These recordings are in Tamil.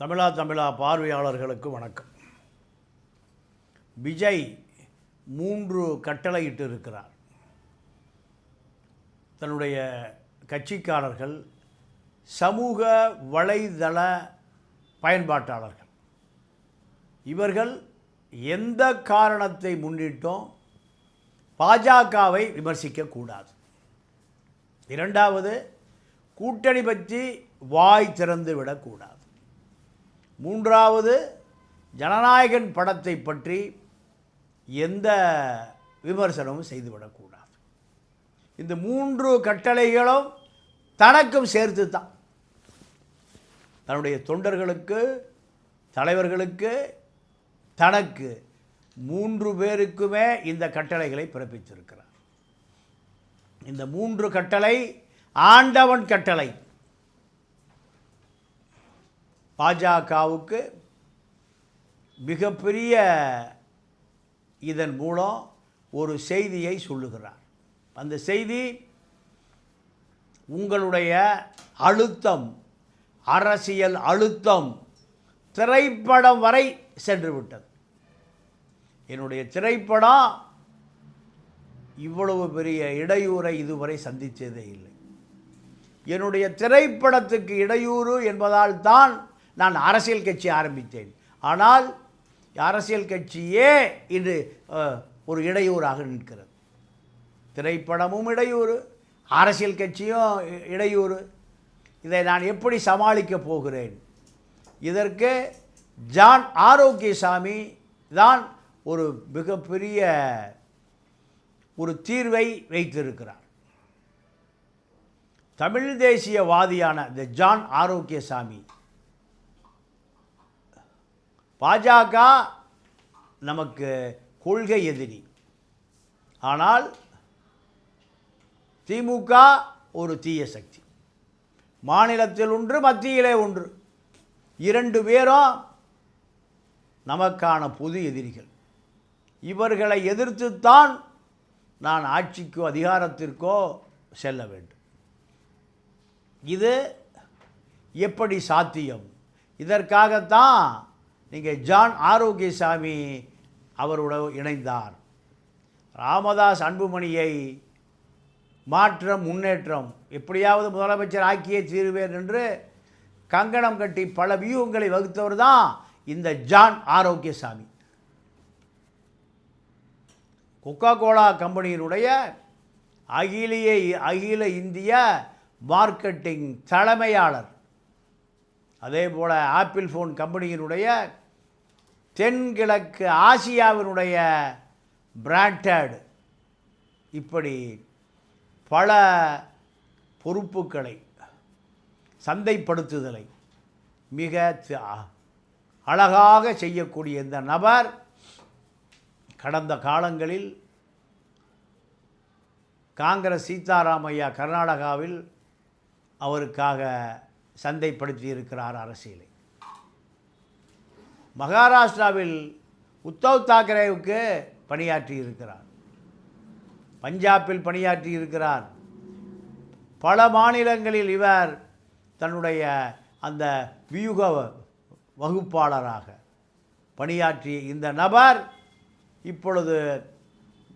தமிழா தமிழா பார்வையாளர்களுக்கு வணக்கம். விஜய் மூன்று கட்டளையிட்டு இருக்கிறார் தன்னுடைய கட்சிக்காரர்கள் சமூக வலைதள பயன்பாட்டாளர்கள். இவர்கள் எந்த காரணத்தை முன்னிட்டும் பாஜகவை விமர்சிக்கக்கூடாது இரண்டாவது கூட்டணி பற்றி வாய் திறந்து விடக்கூடாது மூன்றாவது ஜனநாயகன் படத்தை பற்றி எந்த விமர்சனமும் செய்துவிடக்கூடாது. இந்த மூன்று கட்டளைகளும் தனக்கும் சேர்த்து தான் தன்னுடைய தொண்டர்களுக்கு தலைவர்களுக்கு தனக்கு மூன்று பேருக்குமே இந்த கட்டளைகளை பிறப்பித்திருக்கிறார். இந்த மூன்று கட்டளை ஆண்டவன் கட்டளை. பாஜகவுக்கு மிகப்பெரிய இதன் மூலம் ஒரு செய்தியை சொல்லுகிறார். அந்த செய்தி உங்களுடைய அழுத்தம் அரசியல் அழுத்தம் திரைப்படம் வரை சென்று விட்டது என்னுடைய திரைப்படம் இவ்வளவு பெரிய இடையூறை இதுவரை சந்தித்ததே இல்லை. என்னுடைய திரைப்படத்துக்கு இடையூறு என்பதால் தான் நான் அரசியல் கட்சி ஆரம்பித்தேன். ஆனால் அரசியல் கட்சியே இன்று ஒரு இடையூறாக நிற்கிறது. திரைப்படமும் இடையூறு அரசியல் கட்சியும் இ- இடையூறு. இதை நான் எப்படி சமாளிக்கப் போகிறேன்? இதற்கு ஜான் ஆரோக்கியசாமி தான் ஒரு மிகப்பெரிய ஒரு தீர்வை வைத்திருக்கிறார். தமிழ் தேசியவாதியான இந்த ஜான் ஆரோக்கியசாமி பாஜக நமக்கு கொள்கை எதிரி. ஆனால் திமுக ஒரு தீய சக்தி. மாநிலத்தில் ஒன்று மத்தியிலே ஒன்று. இரண்டு பேரும் நமக்கான பொது எதிரிகள். இவர்களை எதிர்த்துத்தான் நான் ஆட்சிக்கோ அதிகாரத்திற்கோ செல்ல வேண்டும். இது எப்படி சாத்தியம்? இதற்காகத்தான் நீங்கள் ஜான் ஆரோக்கியசாமி அவரோட இணைந்தார். ராமதாஸ் அன்புமணியை மாற்றம் முன்னேற்றம் எப்படியாவது முதலமைச்சர் ஆக்கியே தீருவேன் என்று கங்கணம் கட்டி பல வியூகங்களை வகுத்தவர் தான் இந்த ஜான் ஆரோக்கியசாமி. கொக்கா கோலா கம்பெனியினுடைய அகிலிய அகில இந்திய மார்க்கெட்டிங் தலைமையாளர். அதே போல் ஆப்பிள் ஃபோன் கம்பெனியினுடைய தென்கிழக்கு ஆசியாவினுடைய பிராண்டட். இப்படி பல பொறுப்புகளை சந்தைப்படுத்துதலை மிக அ- அழகாக செய்யக்கூடிய இந்த நபர் கடந்த காலங்களில் காங்கிரஸ் சீதாராமையா கர்நாடகாவில் அவருக்காக சந்தைப்படுத்தியிருக்கிறார் அரசியலை. மகாராஷ்டிராவில் உத்தவ் தாக்கரேவுக்கு பணியாற்றி இருக்கிறார். பஞ்சாபில் பணியாற்றி இருக்கிறார். பல மாநிலங்களில் இவர் தன்னுடைய அந்த வியூக வகுப்பாளராக பணியாற்றிய இந்த நபர் இப்பொழுது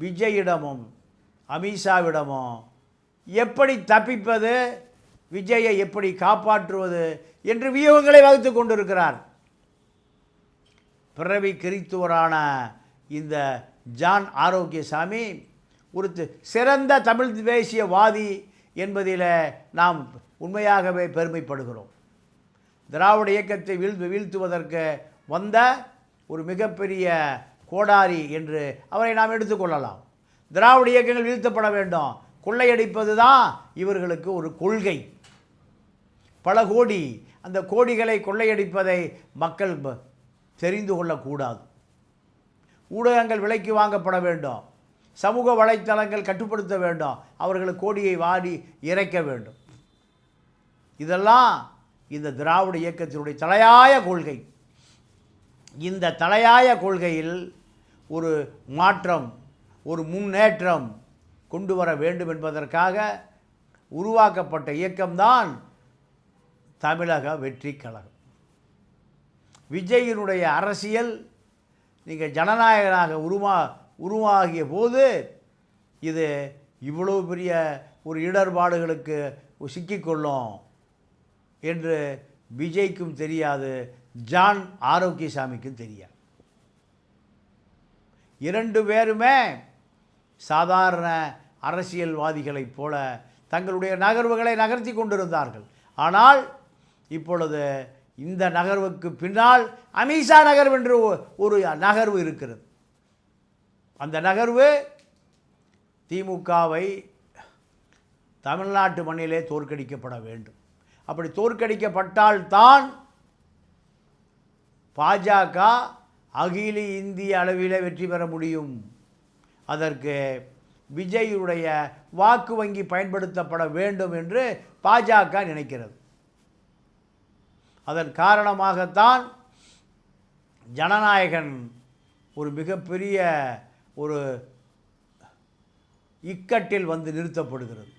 விஜயிடமும் அமித்ஷாவிடமும் எப்படி தப்பிப்பது விஜயை எப்படி காப்பாற்றுவது என்று வியூகங்களை வகுத்து கொண்டிருக்கிறார். பிறவி கிறித்துவரான இந்த ஜான் ஆரோக்கியசாமி ஒரு சிறந்த தமிழ் தேசியவாதி என்பதில் நாம் உண்மையாகவே பெருமைப்படுகிறோம். திராவிட இயக்கத்தை வீழ் வீழ்த்துவதற்கு வந்த ஒரு மிகப்பெரிய கோடாரி என்று அவரை நாம் எடுத்துக்கொள்ளலாம் திராவிட இயக்கங்கள் வீழ்த்தப்பட வேண்டும். கொள்ளையடிப்பது தான் இவர்களுக்கு ஒரு கொள்கை. பல கோடி அந்த கோடிகளை கொள்ளையடிப்பதை மக்கள் ப- தெரிந்து கொள்ளக்கூடாது. ஊடகங்கள் விலைக்கு வாங்கப்பட வேண்டும். சமூக வலைத்தளங்கள் கட்டுப்படுத்த வேண்டும். அவர்கள் கோடியை வாடி இறைக்க வேண்டும். இதெல்லாம் இந்த திராவிட இயக்கத்தினுடைய தலையாய கொள்கை. இந்த தலையாய கொள்கையில் ஒரு மாற்றம் ஒரு முன்னேற்றம் கொண்டு வர வேண்டும் என்பதற்காக உருவாக்கப்பட்ட இயக்கம்தான் தமிழக வெற்றி கழகம். விஜயினுடைய அரசியல் நீங்கள் ஜனநாயகனாக உருவா உருவாகிய போது இது இவ்வளவு பெரிய ஒரு இடர்பாடுகளுக்கு சிக்கிக்கொள்ளும் என்று விஜய்க்கும் தெரியாது ஜான் ஆரோக்கியசாமிக்கும் தெரியாது. இரண்டு பேருமே சாதாரண அரசியல்வாதிகளைப் போல தங்களுடைய நகர்வுகளை நகர்த்தி கொண்டிருந்தார்கள். ஆனால் இப்பொழுது இந்த நகர்வுக்கு பின்னால் அமித்ஷா நகர்வு என்று ஒரு நகர்வு இருக்கிறது. அந்த நகர்வு திமுகவை தமிழ்நாட்டு மண்ணிலே தோற்கடிக்கப்பட வேண்டும். அப்படி தோற்கடிக்கப்பட்டால்தான் பாஜக அகில இந்திய அளவிலே வெற்றி பெற முடியும். அதற்கு விஜயுடைய வாக்கு வங்கி பயன்படுத்தப்பட வேண்டும் என்று பாஜக நினைக்கிறது. அதன் காரணமாகத்தான் ஜனநாயகன் ஒரு மிகப்பெரிய ஒரு இக்கட்டில் வந்து நிறுத்தப்படுகிறது.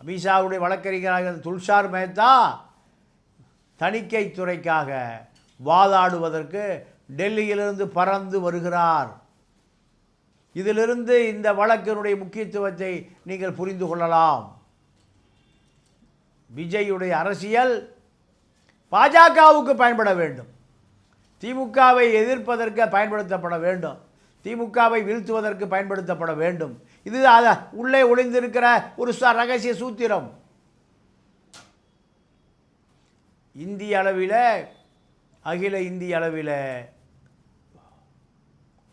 அமித்ஷாவுடைய வழக்கறிஞராக துல்ஷார் மேத்தா தணிக்கை துறைக்காக வாதாடுவதற்கு டெல்லியிலிருந்து பறந்து வருகிறார். இதிலிருந்து இந்த வழக்கினுடைய முக்கியத்துவத்தை நீங்கள் புரிந்து கொள்ளலாம். விஜயுடைய அரசியல் பாஜகவுக்கு பயன்பட வேண்டும். திமுகவை எதிர்ப்பதற்கு பயன்படுத்தப்பட வேண்டும். திமுகவை வீழ்த்துவதற்கு பயன்படுத்தப்பட வேண்டும். இது அத உள்ளே ஒளிந்திருக்கிற ஒரு ச- ரகசிய சூத்திரம். இந்திய அளவில் அகில இந்திய அளவில்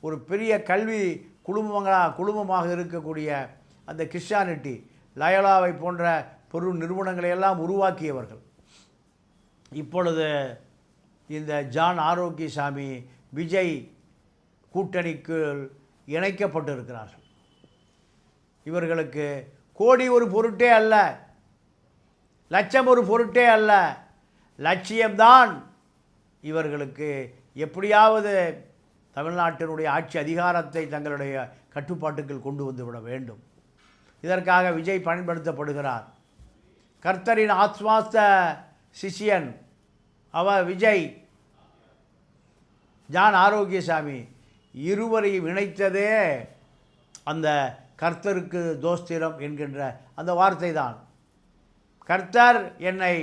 ஒரு பெரிய கல்வி குழுமங்களாக குழுமமாக இருக்கக்கூடிய அந்த கிறிஸ்டானிட்டி லயலாவை போன்ற பொருள் நிறுவனங்களை எல்லாம் உருவாக்கியவர்கள். இப்பொழுது இந்த ஜான் ஆரோக்கியசாமி விஜய் கூட்டணிக்கு இணைக்கப்பட்டிருக்கிறார்கள். இவர்களுக்கு கோடி ஒரு பொருட்டே அல்ல லட்சம் ஒரு பொருட்டே அல்ல லட்சியம்தான். இவர்களுக்கு எப்படியாவது தமிழ்நாட்டினுடைய ஆட்சி அதிகாரத்தை தங்களுடைய கட்டுப்பாட்டுக்குள் கொண்டு வந்து விட வேண்டும். இதற்காக விஜய் பயன்படுத்தப்படுகிறார். கர்த்தரின் ஆஸ்வாஸ்த சிஷியன் அவ விஜய் ஜான் ஆரோக்கியசாமி இருவரையும் இணைத்ததே அந்த கர்த்தருக்கு தோஸ்திரம் என்கின்ற அந்த வார்த்தை தான் கர்த்தர் என்னை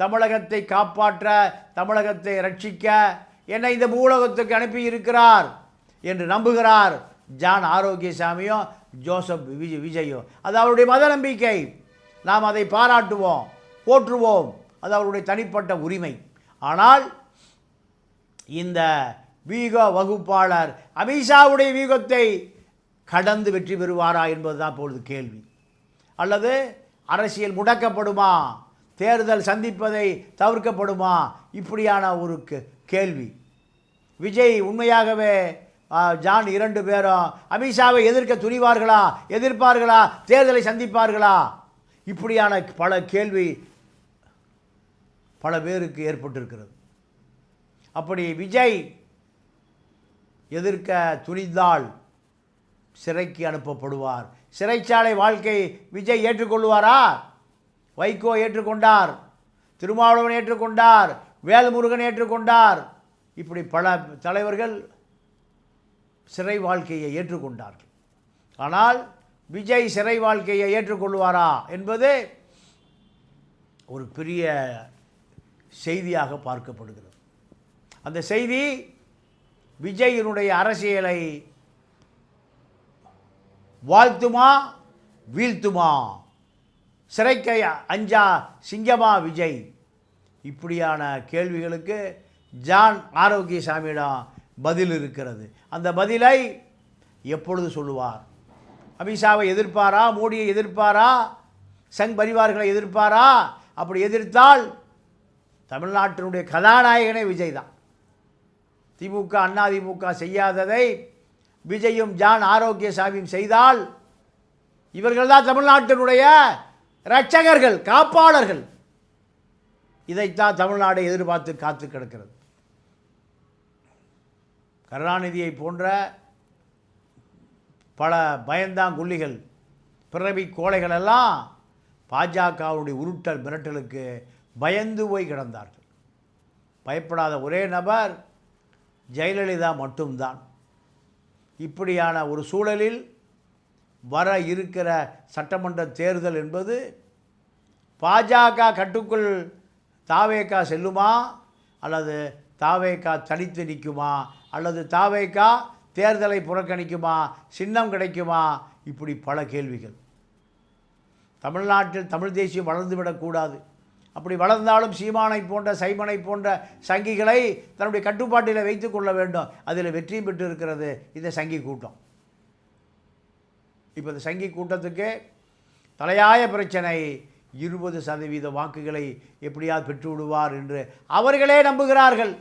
தமிழகத்தை காப்பாற்ற தமிழகத்தை ரட்சிக்க என்னை இந்த பூலோகத்துக்கு அனுப்பி இருக்கிறார் என்று நம்புகிறார் ஜான் ஆரோக்கியசாமியும் ஜோசப் விஜய் விஜயும். அது அவருடைய மத நம்பிக்கை. நாம் அதை பாராட்டுவோம் போற்றுவோம். அது அவருடைய தனிப்பட்ட உரிமை. ஆனால் இந்த வீக வகுப்பாளர் அமித்ஷாவுடைய வீகத்தை கடந்து வெற்றி பெறுவாரா என்பதுதான் இப்பொழுது கேள்வி. அல்லது அரசியல் முடக்கப்படுமா? தேர்தல் சந்திப்பதை தவிர்க்கப்படுமா? இப்படியான ஒரு கே- கேள்வி. விஜய் உண்மையாகவே ஜான் இரண்டு பேரும் அமித்ஷாவை எதிர்க்க துணிவார்களா? எதிர்ப்பார்களா? தேர்தலை சந்திப்பார்களா? இப்படியான பல கேள்வி பல பேருக்கு ஏற்பட்டிருக்கிறது. அப்படி விஜய் எதிர்க்க துணிந்தால் சிறைக்கு அனுப்பப்படுவார். சிறைச்சாலை வாழ்க்கை விஜய் ஏற்றுக்கொள்வாரா? வைகோ ஏற்றுக்கொண்டார் திருமாவளவன் ஏற்றுக்கொண்டார் வேல்முருகன் ஏற்றுக்கொண்டார். இப்படி பல தலைவர்கள் சிறை வாழ்க்கையை ஏற்றுக்கொண்டார்கள். ஆனால் விஜய் சிறை வாழ்க்கையை ஏற்றுக்கொள்வாரா என்பது ஒரு பெரிய செய்தியாக பார்க்கப்படுகிறது. அந்த செய்தி விஜயினுடைய அரசியலை வாழ்த்துமா வீழ்த்துமா? சிறைக்கை அஞ்சா சிங்கமா விஜய்? இப்படியான கேள்விகளுக்கு ஜான் ஆரோக்கியசாமியிடம் பதில் இருக்கிறது. அந்த பதிலை எப்பொழுது சொல்லுவார்? அமித்ஷாவை எதிர்ப்பாரா மோடியை எதிர்ப்பாரா சங் பரிவார்களை எதிர்ப்பாரா? அப்படி எதிர்த்தால் தமிழ்நாட்டினுடைய கதாநாயகனே விஜய் தான். திமுக அதிமுக செய்யாததை விஜயும் ஜான் ஆரோக்கியசாமியும் செய்தால் இவர்கள் தான் தமிழ்நாட்டினுடைய இரட்சகர்கள் காப்பாளர்கள். இதைத்தான் தமிழ்நாடு எதிர்பார்த்து காத்து கிடக்கிறது. கருணாநிதியை போன்ற பல பயந்தாங்குள்ளிகள் பிறவி கோழைகள் எல்லாம் பாஜகவுடைய உருட்டல் மிரட்டலுக்கு பயந்து போய் கிடந்தார்கள். பயப்படாத ஒரே நபர் ஜெயலலிதா மட்டும்தான். இப்படியான ஒரு சூழலில் வர இருக்கிற சட்டமன்ற தேர்தல் என்பது பாஜக கட்டுக்குள் தாவேக்கா செல்லுமா? அல்லது தாவேக்கா தனித்து நிற்குமா? அல்லது தாவேக்கா தேர்தலை புறக்கணிக்குமா? சின்னம் கிடைக்குமா? இப்படி பல கேள்விகள். தமிழ்நாட்டில் தமிழ் தேசியம் வளர்ந்துவிடக்கூடாது. அப்படி வளர்ந்தாலும் சீமானை போன்ற சைமனை போன்ற சங்கிகளை தன்னுடைய கட்டுப்பாட்டில் வைத்து கொள்ள வேண்டும். அதில் வெற்றி பெற்று இருக்கிறது இந்த சங்கி கூட்டம். இப்போ இந்த சங்கி கூட்டத்துக்கு தலையாய பிரச்சனை இருபது சதவீத வாக்குகளை எப்படியாவது பெற்று விடுவார் என்று அவர்களே நம்புகிறார்கள்.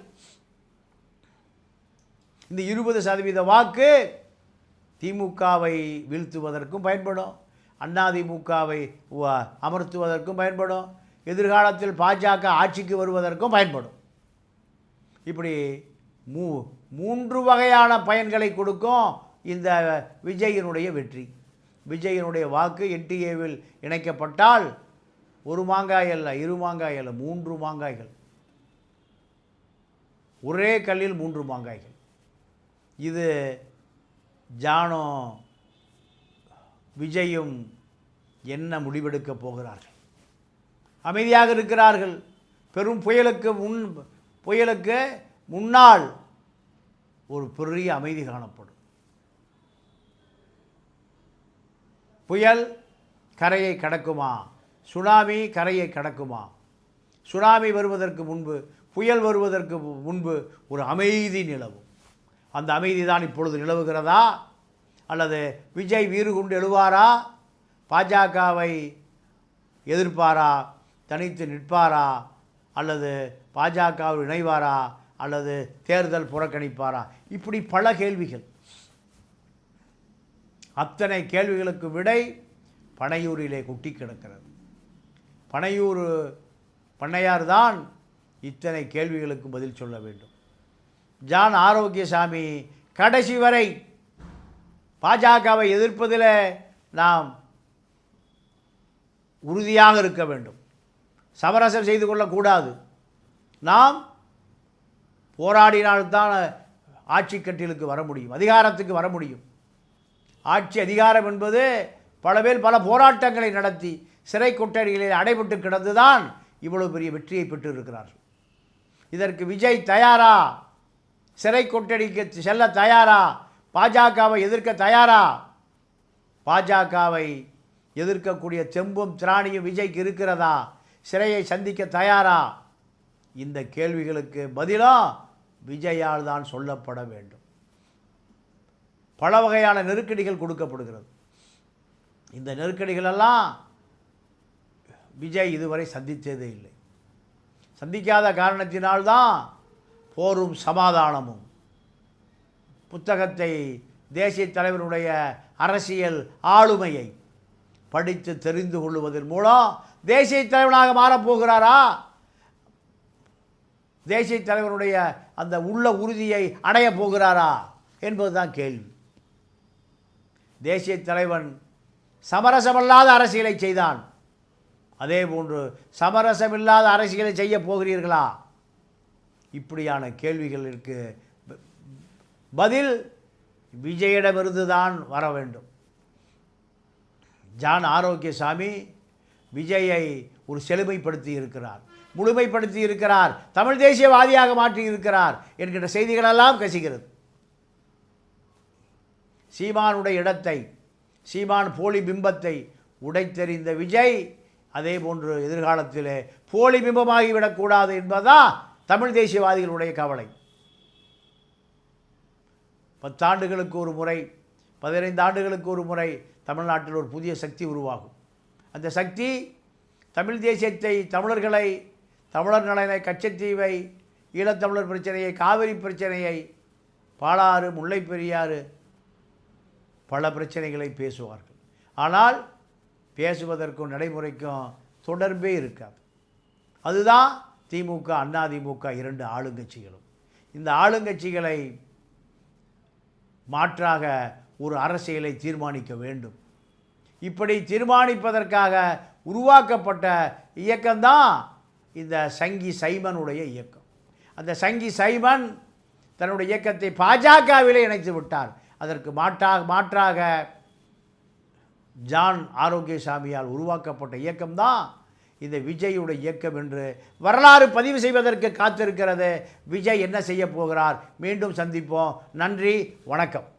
இந்த இருபது சதவீத வாக்கு திமுகவை வீழ்த்துவதற்கும் பயன்படும். அதிமுகவை அமர்த்துவதற்கும் பயன்படும். எதிர்காலத்தில் பாஜக ஆட்சிக்கு வருவதற்கும் பயன்படும். இப்படி மூ மூன்று வகையான பயன்களை கொடுக்கும் இந்த விஜயினுடைய வெற்றி. விஜயினுடைய வாக்கு என்டிஏவில் இணைக்கப்பட்டால் ஒரு மாங்காய் அல்ல இரு மாங்காய் அல்ல மூன்று மாங்காய்கள். ஒரே கல்லில் மூன்று மாங்காய்கள். இது ஜானோ விஜயும் என்ன முடிவெடுக்கப் போகிறார்கள்? அமைதியாக இருக்கிறார்கள். பெரும் புயலுக்கு முன் புயலுக்கு முன்னால் ஒரு பெரிய அமைதி காணப்படும். புயல் கரையை கடக்குமா? சுனாமி கரையை கடக்குமா? சுனாமி வருவதற்கு முன்பு புயல் வருவதற்கு முன்பு ஒரு அமைதி நிலவும். அந்த அமைதி தான் இப்பொழுது நிலவுகிறதா? அல்லது விஜய் வீறு கொண்டு எழுவாரா? பாஜகவை எதிர்ப்பாரா? தனித்து நிற்பாரா? அல்லது பாஜகவில் இணைவாரா? அல்லது தேர்தல் புறக்கணிப்பாரா? இப்படி பல கேள்விகள். அத்தனை கேள்விகளுக்கு விடை பனையூரிலே கொட்டி கிடக்கிறது. பனையூர் பண்ணையார் தான் இத்தனை கேள்விகளுக்கு பதில் சொல்ல வேண்டும். ஜான் ஆரோக்கியசாமி கடைசி வரை பாஜகவை எதிர்ப்பதில் நாம் உறுதியாக இருக்க வேண்டும். சமரசம் செய்து கொள்ளக்கூடாது. நாம் போராடினால்தான் ஆட்சி கட்டிலுக்கு வர முடியும் அதிகாரத்துக்கு வர முடியும். ஆட்சி அதிகாரம் என்பது பல பேர் பல போராட்டங்களை நடத்தி சிறை கொட்டடிகளில் அடைபட்டு கிடந்துதான் இவ்வளவு பெரிய வெற்றியை பெற்றிருக்கிறார்கள். இதற்கு விஜய் தயாரா? சிறை கொட்டடிக்கு செல்ல தயாரா? பாஜகவை எதிர்க்க தயாரா? பாஜகவை எதிர்க்கக்கூடிய செம்பும் திராணியும் விஜய்க்கு இருக்கிறதா? சிறையை சந்திக்க தயாரா? இந்த கேள்விகளுக்கு பதிலாக விஜயால் தான் சொல்லப்பட வேண்டும். பல வகையான நெருக்கடிகள் கொடுக்கப்படுகிறது. இந்த நெருக்கடிகளெல்லாம் விஜய் இதுவரை சந்தித்ததே இல்லை. சந்திக்காத காரணத்தினால்தான் போரும் சமாதானமும். புத்தகத்தை தேசிய தலைவருடைய அரசியல் ஆளுமையை படித்து தெரிந்து கொள்வதன் மூலம் தேசிய தலைவனாக மாறப்போகிறாரா? தேசிய தலைவருடைய அந்த உள்ள உறுதியை அடையப் போகிறாரா என்பதுதான் கேள்வி. தேசிய தலைவன் சமரசமல்லாத அரசியலை செய்தான். அதே போன்று சமரசமில்லாத அரசியலை செய்ய போகிறீர்களா? இப்படியான கேள்விகளுக்கு பதில் விஜயிடமிருந்து தான் வர வேண்டும். ஜான் ஆரோக்கியசாமி விஜயை ஒரு செழுமைப்படுத்தி இருக்கிறார் முழுமைப்படுத்தி இருக்கிறார் தமிழ் தேசியவாதியாக மாற்றி இருக்கிறார் என்கின்ற செய்திகளெல்லாம் கசிகிறது. சீமானுடைய இடத்தை சீமான் போலி பிம்பத்தை உடைத்தெறிந்த விஜய் அதே போன்று எதிர்காலத்தில் போலி பிம்பமாகிவிடக்கூடாது என்பதுதான் தமிழ் தேசியவாதிகளுடைய கவலை. பத்தாண்டுகளுக்கு ஒரு முறை பதினைந்து ஆண்டுகளுக்கு ஒரு முறை தமிழ்நாட்டில் ஒரு புதிய சக்தி உருவாகும். அந்த சக்தி தமிழ் தேசியத்தை தமிழர்களை தமிழர் நலனை கச்சத்தீவை ஈழத்தமிழர் பிரச்சனையை காவிரி பிரச்சனையை பாலாறு முல்லை பெரியாறு பல பிரச்சனைகளை பேசுவார்கள். ஆனால் பேசுவதற்கும் நடைமுறைக்கும் தொடர்பே இருக்காது. அதுதான் திமுக அதிமுக இரண்டு ஆளுங்கட்சிகளும். இந்த ஆளுங்கட்சிகளை மாற்றாக ஒரு அரசியலை தீர்மானிக்க வேண்டும். இப்படி தீர்மானிப்பதற்காக உருவாக்கப்பட்ட இயக்கம்தான் இந்த சங்கி சைமனுடைய இயக்கம். அந்த சங்கி சைமன் தன்னுடைய இயக்கத்தை பாஜகவிலே இணைத்து விட்டார். அதற்கு மாற்றாக மாற்றாக ஜான் ஆரோக்கியசாமியால் உருவாக்கப்பட்ட இயக்கம்தான் இந்த விஜயுடைய இயக்கம் என்று வரலாறு பதிவு செய்வதற்கு காத்திருக்கிறது. விஜய் என்ன செய்ய போகிறார்? மீண்டும் சந்திப்போம். நன்றி. வணக்கம்.